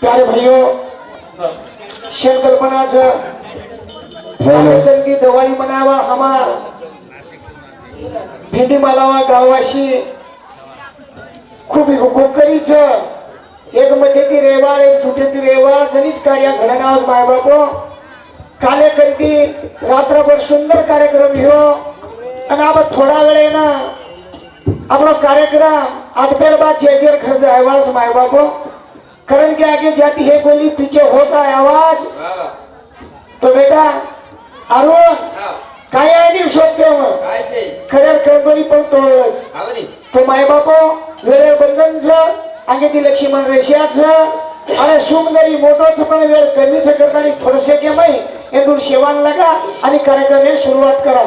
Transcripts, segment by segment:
प्यारे भाइयों संकल्पनाच की दिवाळी मनावा हमार. भेंडी मालावा गावाशी खूप खूप करीच. एक मध्ये ती रेवाळ एक छुटे ती रेवाळ जणीच कार्य घडणार माय बापो काले करती रात्रभर सुंदर कार्यक्रम ह्यो आणि आपण थोडा वेळ ना આપણો કાર્યક્રમ आठपेर बाद जेजेर खर्च आवाज माय बापो कारण की आगे जाती है गोली पीछे होता है आवाज तो बेटा अरुण काय आहे नी शोधते मग खड्यावर कळबरी पण तोडलंच तो माय बापो वेळेवर बंधनच अंगे ती लक्ष्मण रेषाच आणि सुख जरी मोठोच पण वेळ कमीच करताना थोडसे के येथून शेवान लागा आणि कार्यक्रम सुरुवात करा.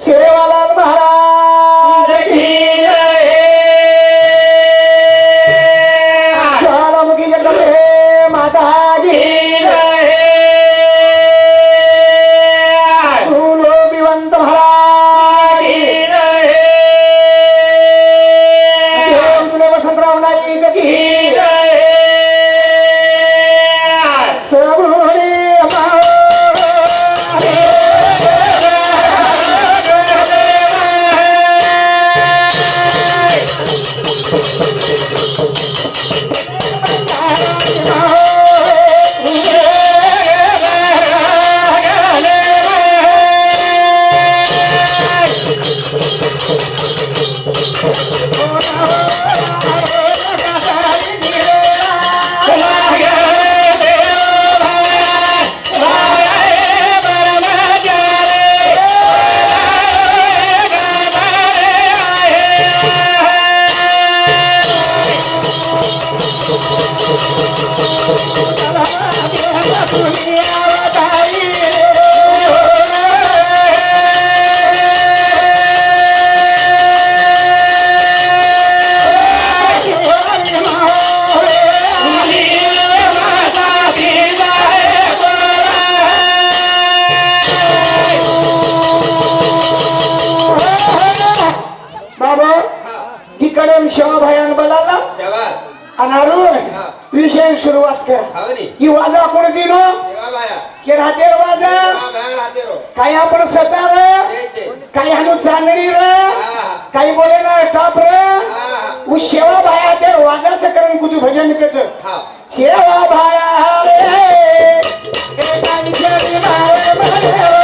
सेवालाल महाराज! विषय सुरुवात कर ही वाजा कोण दिनो के राहते वाजा. काही आपण सतार. काही हाणू चांदणी र. काही बोले ना टाप र. उ शेवा भाया ते वाजाचं करून कुठे भजन कच शेवा भाया रे. एकांची मारे मारे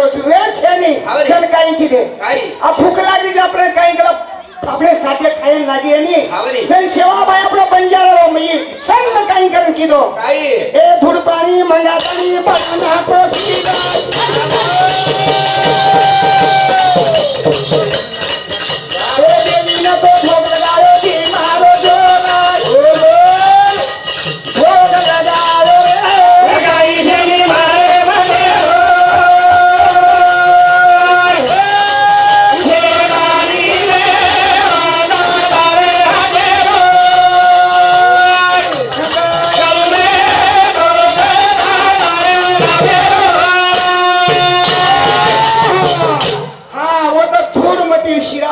રહ્યો છું એ છે નહીં કેમ કાઈ કીધે આ ભૂખ લાગી છે આપણે કાઈ ગલા આપણે સાથે ખાઈ લાગીએ નહીં જય સેવા ભાઈ આપણે બંજારો મય સંગ કાઈ કરી કીધો એ ધૂળ પાણી મંગા પાણી પાણા પોસી ગા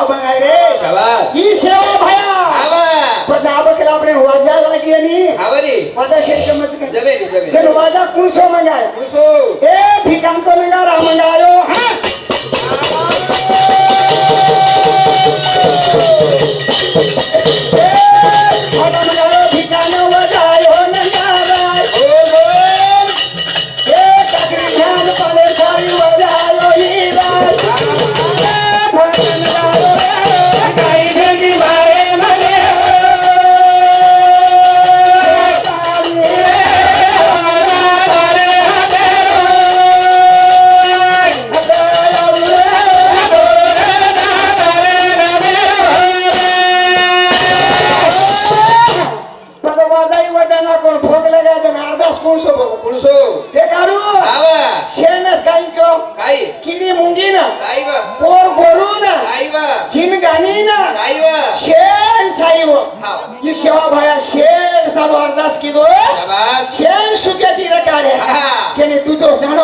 ઉભા ગાય રે ઈ સેવા ભાયા પણ દાબો કેલા આપણે વાજા લાગી એની આવરી વાજા શેર મત જમે જમે કે વાજા કુણસો મંગાય કુણસો એ ભીકામ તો મંગા રામ મંગાયો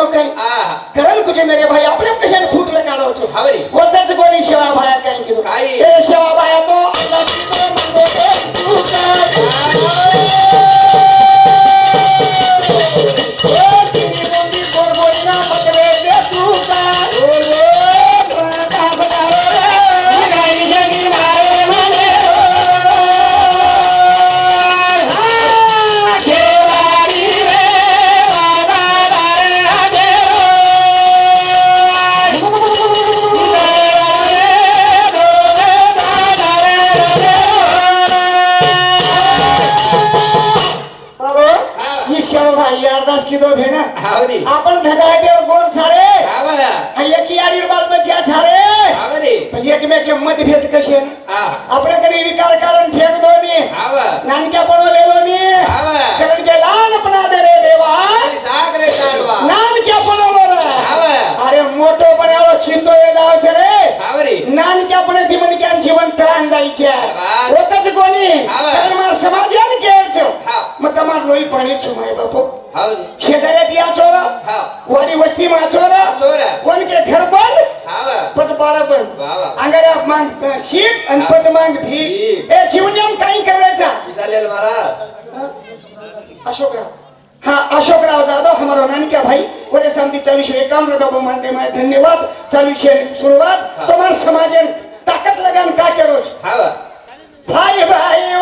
शौक है। करल कुछ मेरे भैया मध्ये भेट कशी आपल्याकडे विकार कारण फेक दोन्ही नानक्या पडवलेलो मी कारण के लहानपणा दरे देवा. नानक्या पडवलो अरे मोठोपण्यावर चिंतो जावचे रे. नानक्यापणे ती म्हणजे जीवन तरान जायचे होतच कोणी? कारण मला समाजान केळचं मग तमार लोई पाणी चुमाय बापू? शेजाऱ्यात या चोर. वाडी वस्ती मा चोरा. शीत आणि पचमांग भी. ए महाराज. अशोकराव. हाँ अशोकराव जाधव हमारा भाई. बोले शांति चालू काम एकाम्र बाबू मानते मैं धन्यवाद. चालीस शुरुआत तुम्हारे समाज ताकत लगान का करोज? भाई भाई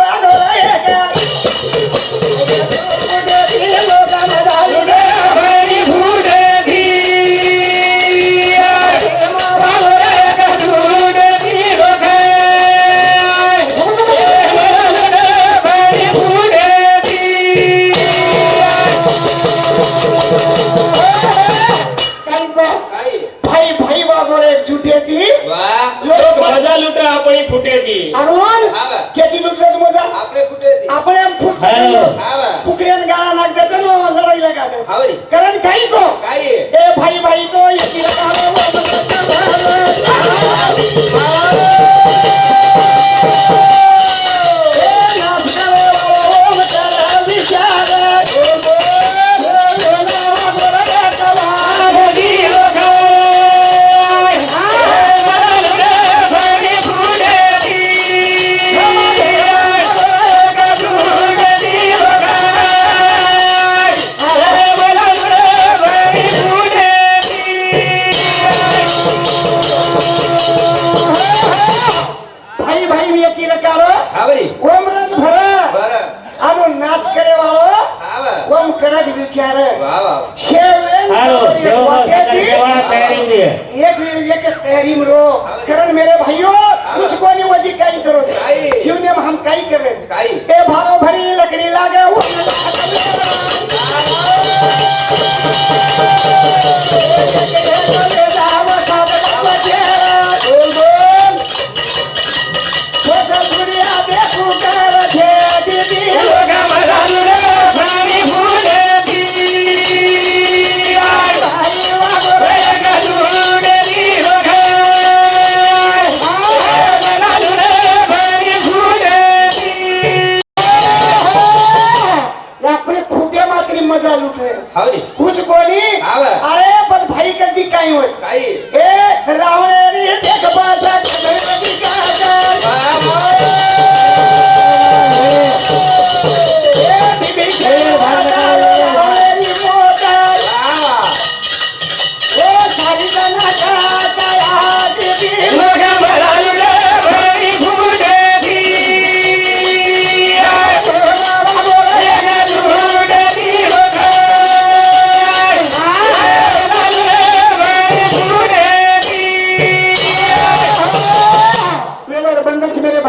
Oh.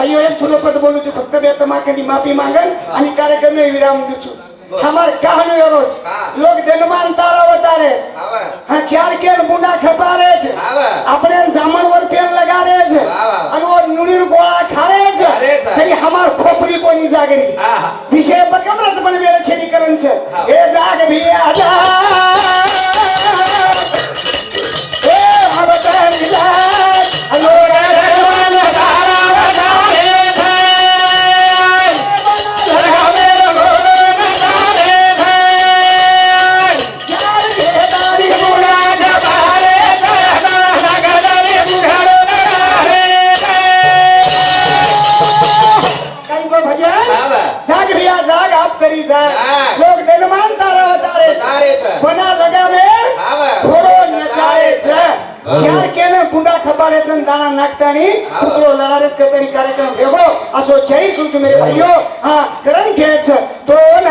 काही वेळेस थोडंपत बोलू तू फक्त मी आता मागणी माफी मागल आणि कार्यक्रम विराम देऊ हमार कहानी रोज. लोग दिलमान तारा उतारे हाँ चार के मुंडा खपा रहे अपने जामन वर पेन लगा रहे और नुनीर गोळा खा रहे तरी हमार खोपरी कोणी जागरी. विषय पर बकमरच पण वेळ छेनी करण छे ए जाग भी आजा. नाट्याने फुगडो लढारच करताना कार्यक्रम वेगळो असो जय कृष्ण मेरे भाईयो. हा करण घ्यायचं दोन